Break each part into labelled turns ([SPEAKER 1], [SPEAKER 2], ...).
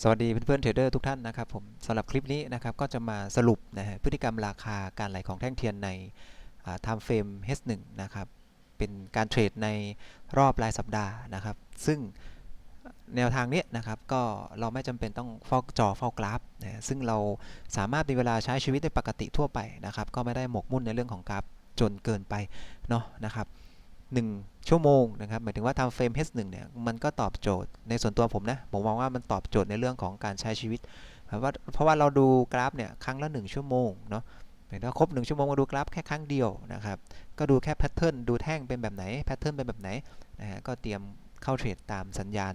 [SPEAKER 1] สวัสดีเพื่อนๆเทรดเดอร์ทุกท่านนะครับผมสำหรับคลิปนี้นะครับก็จะมาสรุปนะฮะพฤติกรรมราคาการไหลของแท่งเทียนใน time frame H1 นะครับเป็นการเทรดในรอบรายสัปดาห์นะครับ ซึ่งแนวทางนี้นะครับก็เราไม่จำเป็นต้องเฝ้าจอเฝ้ากราฟนะซึ่งเราสามารถมีเวลาใช้ชีวิตได้ปกติทั่วไปนะครับ ก็ไม่ได้หมกมุ่นในเรื่องของกราฟจนเกินไปเนาะนะครับ 1 ชั่วโมงนะครับหมายถึงว่า time frame H1 เนี่ยมันก็ตอบโจทย์ในส่วนตัวผมนะผมมองว่ามันตอบโจทย์ในเรื่องของการใช้ชีวิตเพราะว่าเพราะว่าเราดูกราฟเนี่ยครั้งละ 1 ชั่วโมงเนาะหมายถึงว่าครบ 1 ชั่วโมงมาดูกราฟแค่ครั้งเดียวนะครับก็ดูแค่แพทเทิร์นดูแท่งเป็นแบบไหนแพทเทิร์นเป็นแบบไหนนะฮะก็เตรียมเข้าเทรดตามสัญญาณ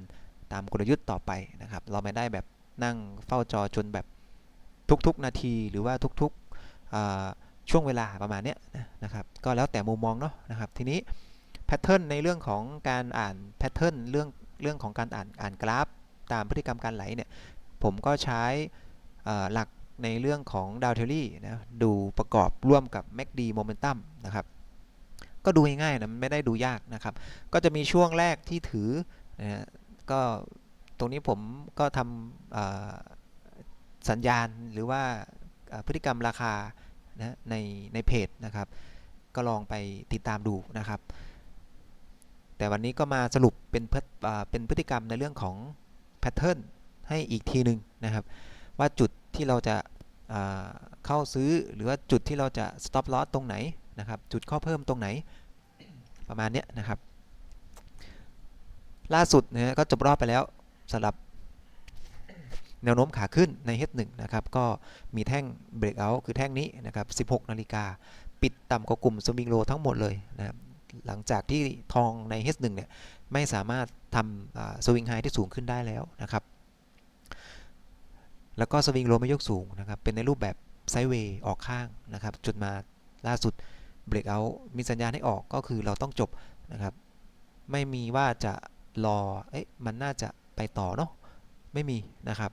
[SPEAKER 1] ตามกลยุทธ์ต่อไปนะครับเราไม่ได้แบบนั่งเฝ้าจอจนแบบทุกๆนาทีหรือว่าทุกๆช่วงเวลาประมาณนี้นะครับ ก็แล้วแต่มุมมองเนาะนะครับ ทีนี้ แพทเทิร์นในเรื่องของการอ่านแพทเทิร์นเรื่องเรื่องของการอ่านอ่านกราฟ ตามพฤติกรรมการไหลเนี่ยผมก็ใช้หลักในเรื่องของดาวเทอรี่นะดูประกอบร่วมกับ MACD Momentum นะครับก็ดูง่ายๆนะไม่ได้ดูยากนะครับ ก็จะมีช่วงแรกที่ถือนะก็ตรงนี้ผมก็ทำสัญญาณหรือว่าพฤติกรรมราคานะในในเพจนะครับ ก็ลองไปติดตามดูนะครับ แต่วันนี้ก็มาสรุปเป็นพฤอ่าเป็นพฤติกรรมในเรื่องของแพทเทิร์นให้อีกทีหนึ่งนะครับ ว่าจุดที่เราจะเข้าซื้อหรือว่าจุดที่เราจะ stop loss ตรงไหนนะครับ จุดข้าเพิ่มตรงไหนประมาณนี้นะครับ ล่าสุดนะก็จบรอบไปแล้วสำหรับแนวโน้มขาขึ้นใน H1 นะครับ ก็มีแท่ง breakout คือแท่งนี้นะครับ 16 นาฬิกา ปิดต่ำกว่ากลุ่มสวิงโลทั้งหมดเลยนะครับ หลังจากที่ทองใน H1 เนี่ยไม่สามารถทำสวิงไฮที่สูงขึ้นได้แล้วนะครับ แล้วก็สวิงโลไม่ยกสูงนะครับ เป็นในรูปแบบไซเวย์ออกข้างนะครับ จุดมาล่าสุดเบรกเอามีสัญญาณให้ออกก็คือเราต้องจบนะครับ ไม่มีว่าจะรอ เอ๊ะ มันน่าจะไปต่อเนาะ ไม่มีนะครับ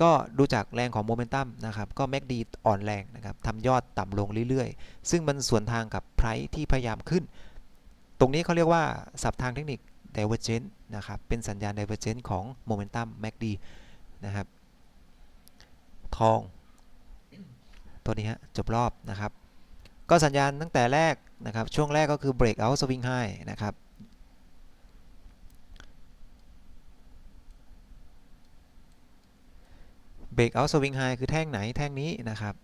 [SPEAKER 1] ก็ดูจากแรงของโมเมนตัมนะครับ ก็แม c ดีอ่อนแรงนะครับทำยอดต่ำลงเรื่อยๆ ซึ่งมันสวนทางกับไพรที่พยายามขึ้น ตรงนี้เขาเรียกว่าศัพท์ทางเทคนิค divergence นะครับ เป็นสัญญาณ divergence ของโมเมนตัม MACD นะครับ ทอง ตัวนี้ฮะ จบรอบนะครับ ก็สัญญาณตั้งแต่แรกนะครับ ช่วงแรกก็คือ breakout swing high นะครับ breakout swing high คือแท่งไหนแท่งนี้นะครับ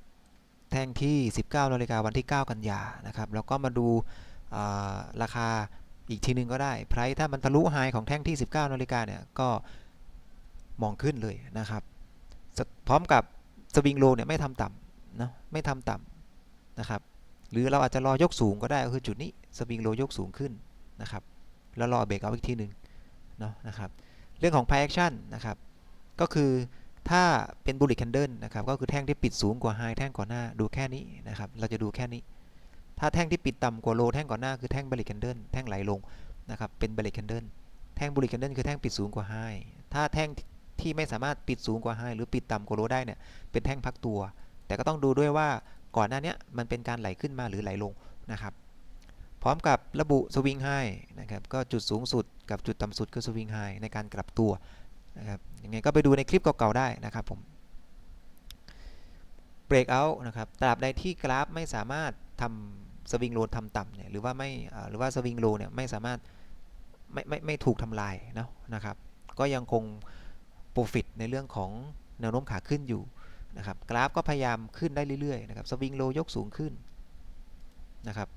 [SPEAKER 1] แท่งที่ 19นาฬิกาวันที่ 9 กันยานะครับ แล้วก็มาดูาราคาอีกทีนึงก็ได้ไพรถ้ามันทะลุไฮของแท่งที่ 19นาฬิกาเนี่ยก็มองขึ้นเลยนะครับ พร้อมกับสวิงโลเนี่ยไม่ทำต่ำนะไม่ทำต่ำนะครับ หรือเราอาจจะรอยกสูงก็ได้ก็คือจุดนี้สวิงโลยกสูงขึ้นนะครับ แล้วรอเบรกเอาอีกทีหนึ่งเนาะนะครับ เรื่องของ Price Action นะครับ ก็คือ ถ้าเป็น Bullish Candle นะครับก็คือแท่งที่ปิดสูงกว่า High แท่งก่อนหน้าดูแค่นี้นะครับเราจะดูแค่นี้ ถ้าแท่งที่ปิดต่ำกว่าโลแท่งก่อนหน้าคือแท่ง Bullish Candle แท่งไหลลงนะครับเป็น Bullish Candle แท่ง Bullish Candle คือแท่งปิดสูงกว่า High ถ้าแท่งที่ไม่สามารถปิดสูงกว่า High หรือปิดต่ำกว่าโลได้เนี่ยเป็นแท่งพักตัว แต่ก็ต้องดูด้วยว่าก่อนหน้านี้มันเป็นการไหลขึ้นมาหรือไหลลงนะครับพร้อมกับระบุสวิงไฮนะครับก็จุดสูงสุดกับจุดต่ำสุดคือสวิงไฮในการกลับตัว นะครับยังไงก็ไปดูในคลิปเก่าๆได้นะครับผม breakout นะครับตราบใดที่กราฟไม่สามารถทำสวิงโลทำต่ำเนี่ยหรือว่าไม่หรือว่าสวิงโลเนี่ยไม่สามารถไม่ไม่ไม่ถูกทำลายเนาะนะครับ ก็ยังคง profit ในเรื่องของแนวโน้มขาขึ้นอยู่นะครับกราฟก็พยายามขึ้นได้เรื่อยๆนะครับสวิงโลยกสูงขึ้นนะครับ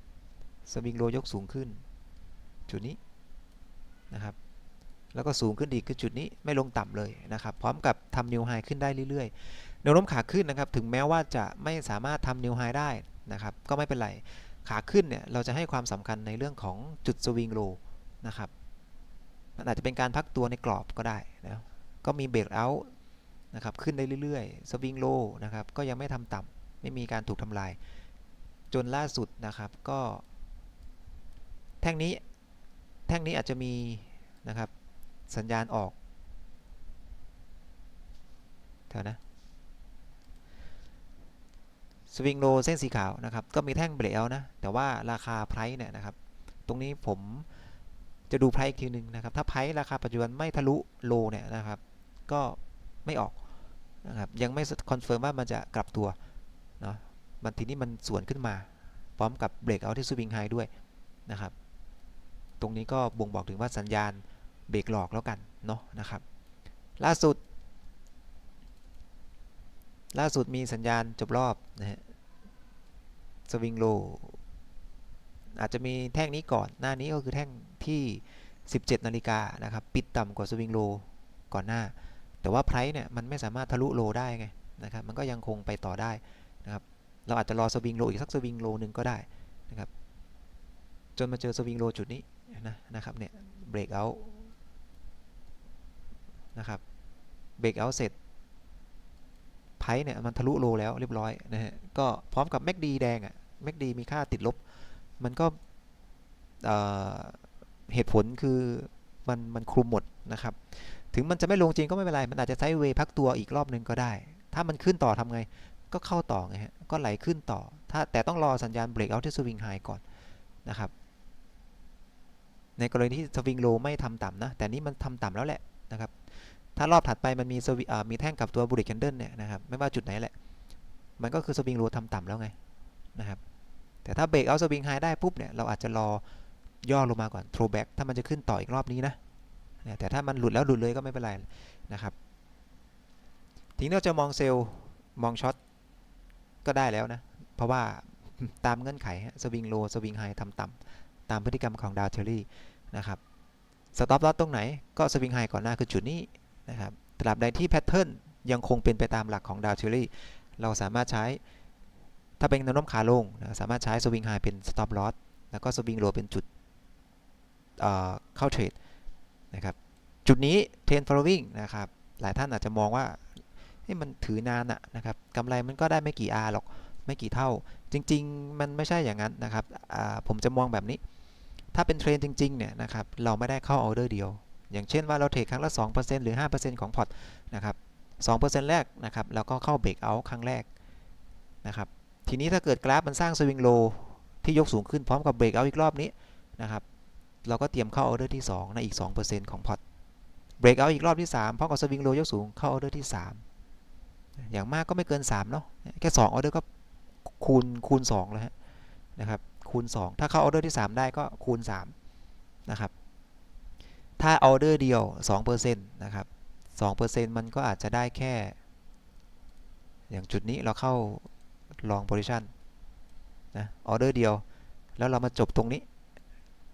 [SPEAKER 1] สวิงโลยกสูงขึ้นจุดนี้นะครับ แล้วก็สูงขึ้นอีกคือจุดนี้ไม่ลงต่ำเลยนะครับพร้อมกับทำนิวไฮขึ้นได้เรื่อยๆแนวโน้มขาขึ้นนะครับถึงแม้ว่าจะไม่สามารถทำนิวไฮได้นะครับก็ไม่เป็นไรขาขึ้นเนี่ยเราจะให้ความสำคัญในเรื่องของจุดสวิงโลนะครับมันอาจจะเป็นการพักตัวในกรอบก็ได้นะก็มีเบรกเอาท์นะครับขึ้นได้เรื่อยๆสวิงโลนะครับก็ยังไม่ทำต่ำไม่มีการถูกทำลาย จนล่าสุดนะครับก็ แท่งนี้แท่งนี้อาจจะมีนะครับ สัญญาณออกเถอะนะสวิงโลเส้นสีขาวนะครับ ก็มีแท่งเบรลนะ แต่ว่าราคาไพรส์เนี่ยนะครับ ตรงนี้ผมจะดูไพร์อีกทีหนึ่งนะครับ ถ้าไพร์ราคาปัจจุบันไม่ทะลุโลเนี่ยนะครับ ก็ไม่ออกนะครับ ยังไม่คอนเฟิร์มว่ามันจะกลับตัวเนาะ มันทีนี้มันสวนขึ้นมา พร้อมกับเบรกเอาที่สวิงไฮด้วยนะครับ ตรงนี้ก็บ่งบอกถึงว่าสัญญาณ เบรกหลอกแล้วกันเนาะนะครับ ล่าสุด ล่าสุดมีสัญญาณจบรอบนะฮะสวิงโลอาจจะมีแท่งนี้ก่อนหน้านี้ก็คือแท่งที่ 17 นาฬิกานะครับ ปิดต่ำกว่าสวิงโลก่อนหน้า แต่ว่าไพร์เนี่ยมันไม่สามารถทะลุโลได้ไงนะครับมันก็ยังคงไปต่อได้นะครับเราอาจจะรอสวิงโลอีกสักสวิงโลหนึ่งก็ได้นะครับจนมาเจอสวิงโลจุดนี้นะนะครับเนี่ยเบรกเอา นะครับเบรกเอาเสร็จไพร์เนี่ยมันทะลุโลแล้วเรียบร้อยนะฮะก็พร้อมกับแม็กดีแดงอะ่ะแม็กดีมีค่าติดลบ มันก็เหตุผลคือมันมันคลุมหมดนะครับ ถึงมันจะไม่ลงจริงก็ไม่เป็นไร มันอาจจะไซด์เวย์พักตัวอีกรอบหนึ่งก็ได้ ถ้ามันขึ้นต่อทำไง ก็เข้าต่อไงฮะ ก็ไหลขึ้นต่อ ถ้าแต่ต้องรอสัญญาณเบรกเอาที่สวิงไฮก่อนนะครับ ในกรณีที่สวิงโลไม่ทำต่ำนะ แต่นี้มันทำต่ำแล้วแหละนะครับ ถ้ารอบถัดไปมันมีสวิมีแท่งกับตัวบุริกแคนเดิลเนี่ยนะครับไม่ว่าจุดไหนแหละ มันก็คือสวิงโลทำต่ำแล้วไงนะครับแต่ถ้าเบรกเอาสวิงไฮได้ปุ๊บเนี่ยเราอาจจะรอย่อลงมาก่อน throw back ถ้ามันจะขึ้นต่ออีกรอบนี้นะแต่ถ้ามันหลุดแล้วหลุดเลยก็ไม่เป็นไรนะครับทีนี้เราจะมองเซลล์มองช็อตก็ได้แล้วนะ เพราะว่าตามเงื่อนไขสวิงโลสวิงไฮทำต่ำตามพฤติกรรมของดาวเทอรี่นะครับสต็อปลอสตรงไหนก็สวิงไฮก่อนหน้าคือจุดนี้ นะครับตราบใดที่แพทเทิร์นยังคงเป็นไปตามหลักของดาวเทอรี่เราสามารถใช้ถ้าเป็นแนวโน้มขาลงนะสามารถใช้สวิงไฮเป็นสต็อปลอสแล้วก็สวิงโลเป็นจุดเเข้าเทรดนะครับจุดนี้เทรน following นะครับหลายท่านอาจจะมองว่าให้มันถือนานอะนะครับกำไรมันก็ได้ไม่กี่ R หรอกไม่กี่เท่า จริง ๆ มันไม่ใช่อย่างนั้นนะครับผมจะมองแบบนี้ ถ้าเป็นเทรนจริงๆเนี่ยนะครับเราไม่ได้เข้าออเดอร์เดียว อย่างเช่นว่าเราเทรดครั้งละ 2%หรือ 5%ของพอร์ตนะครับ2%แรกนะครับแล้วก็เข้าเบรกเอาท์ครั้งแรกนะครับทีนี้ถ้าเกิดกราฟมันสร้างสวิงโลที่ยกสูงขึ้นพร้อมกับเบรกเอาท์อีกรอบนี้นะครับเราก็เตรียมเข้าออเดอร์ที่ 2 ในอีก 2%ของพอร์ตเบรกเอาท์อีกรอบที่ 3 พร้อมกับสวิงโลยกสูงเข้าออเดอร์ที่ 3 อย่างมากก็ไม่เกิน 3 เนาะแค่ 2 ออเดอร์ก็คูณคูณ2แล้วฮะนะครับคูณ 2 ถ้าเข้าออเดอร์ที่ 3 ได้ก็คูณ3นะครับ ถ้าออเดอร์เดียว 2%นะครับ 2%มันก็อาจจะได้แค่ อย่างจุดนี้เราเข้า long position นะออเดอร์เดียว แล้วเรามาจบตรงนี้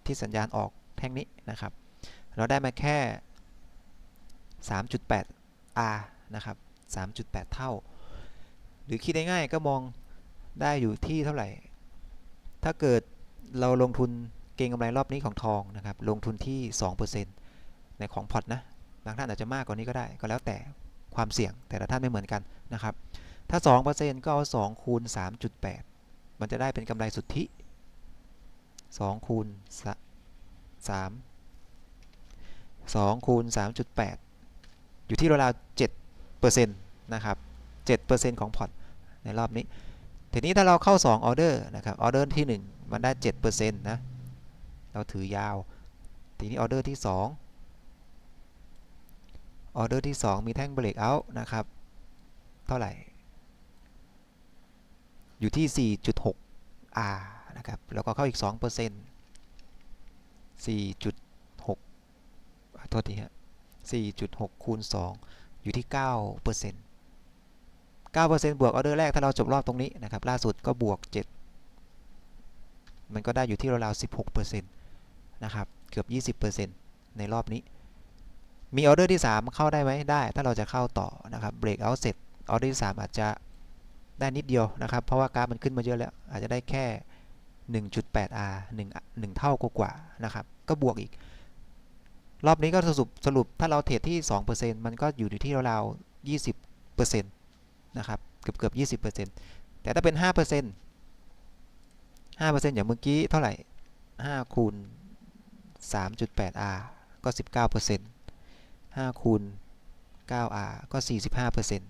[SPEAKER 1] ที่สัญญาณออกแท่งนี้นะครับ เราได้มาแค่ 3.8 R นะครับ 3.8 เท่า หรือคิดได้ง่ายก็มองได้อยู่ที่เท่าไหร่ ถ้าเกิดเราลงทุน เก็งกำไรรอบนี้ของทองนะครับลงทุนที่2%ในของพอร์ตนะบางท่านอาจจะมากกว่านี้ก็ได้ ก็แล้วแต่ความเสี่ยงแต่ละท่านไม่เหมือนกันนะครับ ถ้า 2%ก็เอา2คูณ3.8 มันจะได้เป็นกำไรสุทธิ2คูณ3 2คูณ3.8 อยู่ที่ราวๆ7%นะครับ7%ของพอร์ตในรอบนี้ ทีนี้ถ้าเราเข้า 2 ออเดอร์นะครับ ออเดอร์ที่ 1 มันได้ 7%นะ เราถือยาว ทีนี้ออเดอร์ที่ 2 ออเดอร์ที่ 2 มีแท่งเบรกเอาท์นะครับ เท่าไหร่ อยู่ที่ 4.6 R นะครับ แล้วก็เข้าอีก 2% 4.6 โทษทีฮะ 4.6 คูณ 2 อยู่ที่ 9% 9%บวกออเดอร์แรกถ้าเราจบรอบตรงนี้นะครับ ล่าสุดก็บวก 7 มันก็ได้อยู่ที่ราวๆ16%นะครับ เกือบ 20%ในรอบนี้ มีออเดอร์ที่ 3 เข้าได้ไหมได้ ถ้าเราจะเข้าต่อนะครับเบรกเอาเสร็จออเดอร์ที่3อาจจะได้นิดเดียวนะครับ เพราะว่ากราฟมันขึ้นมาเยอะแล้ว อาจจะได้แค่ 1.8 R 1 1 เท่ากว่าๆนะครับ ก็บวกอีก รอบนี้ก็สรุปสรุปถ้าเราเทรดที่ 2%มันก็อยู่ที่ราวๆ20%นะครับเกือบเกือบ20%แต่ถ้าเป็น 5% 5%อย่างเมื่อกี้เท่าไหร่5คูณ 3.8 R ก็ 19% 5คูณ 9R ก็ 45%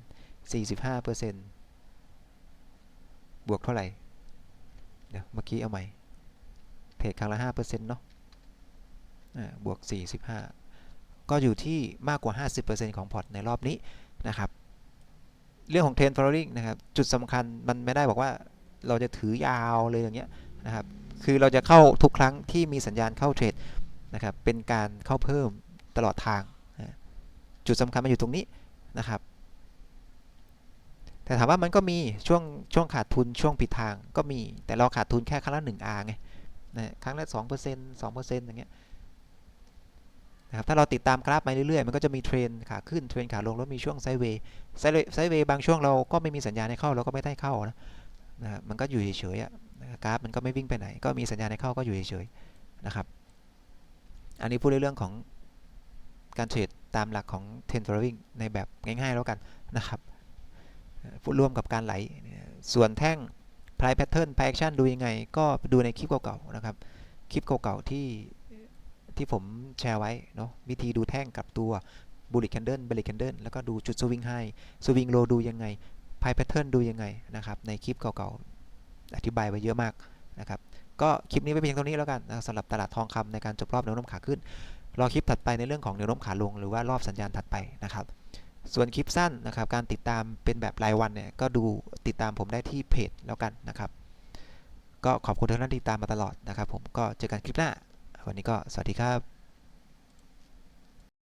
[SPEAKER 1] 45%บวกเท่าไหร่ เดี๋ยวเมื่อกี้เอาใหม่ เทรดครั้งละ 5%เนาะบวก 45 ก็อยู่ที่มากกว่า 50%ของพอร์ตในรอบนี้นะครับเรื่องของ trend following นะครับจุดสำคัญมันไม่ได้บอกว่าเราจะถือยาวเลยอย่างเงี้ยนะครับคือเราจะเข้าทุกครั้งที่มีสัญญาณเข้าเทรด นะครับเป็นการเข้าเพิ่มตลอดทาง จุดสำคัญมันอยู่ตรงนี้นะครับ แต่ถามว่ามันก็มีช่วงช่วงขาดทุนช่วงผิดทางก็มีแต่เราขาดทุนแค่ครั้งละ 1 R ไงนะครั้งละ2% 2%อย่างเงี้ยนะครับถ้าเราติดตามกราฟไปเรื่อยๆ มันก็จะมีเทรนขาขึ้นเทรนขาลงแล้วมีช่วงไซเวย์ไซเวย์บางช่วงเราก็ไม่มีสัญญาณให้เข้าเราก็ไม่ได้เข้านะนะมันก็อยู่เฉยๆอะนะกราฟมันก็ไม่วิ่งไปไหน ก็มีสัญญาณให้เข้าก็อยู่เฉยๆนะครับ อันนี้พูดในเรื่องของการเทรดตามหลักของ trend following ในแบบง่ายๆแล้วกันนะครับพูดร่วมกับการไหล ส่วนแท่ง price pattern price action ดูยังไง ก็ดูในคลิปเก่าๆนะครับ คลิปเก่าๆที่ที่ผมแชร์ไว้เนาะวิธีดูแท่งกับตัว bullish candle bearish candle แล้วก็ดูจุด swing high swing low ดูยังไง price pattern ดูยังไงนะครับในคลิปเก่าๆ อธิบายไว้เยอะมากนะครับ ก็คลิปนี้ไปเพียงเท่านี้แล้วกันนะสำหรับตลาดทองคำในการจบรอบแนวโน้มขาขึ้น รอคลิปถัดไปในเรื่องของแนวโน้มขาลง หรือว่ารอบสัญญาณถัดไปนะครับ ส่วนคลิปสั้นนะครับ การติดตามเป็นแบบรายวันเนี่ยก็ดูติดตามผมได้ที่เพจแล้วกันนะครับ ก็ขอบคุณทุกท่านที่ติดตามมาตลอดนะครับ ผมก็เจอกันคลิปหน้า วันนี้ก็สวัสดีครับ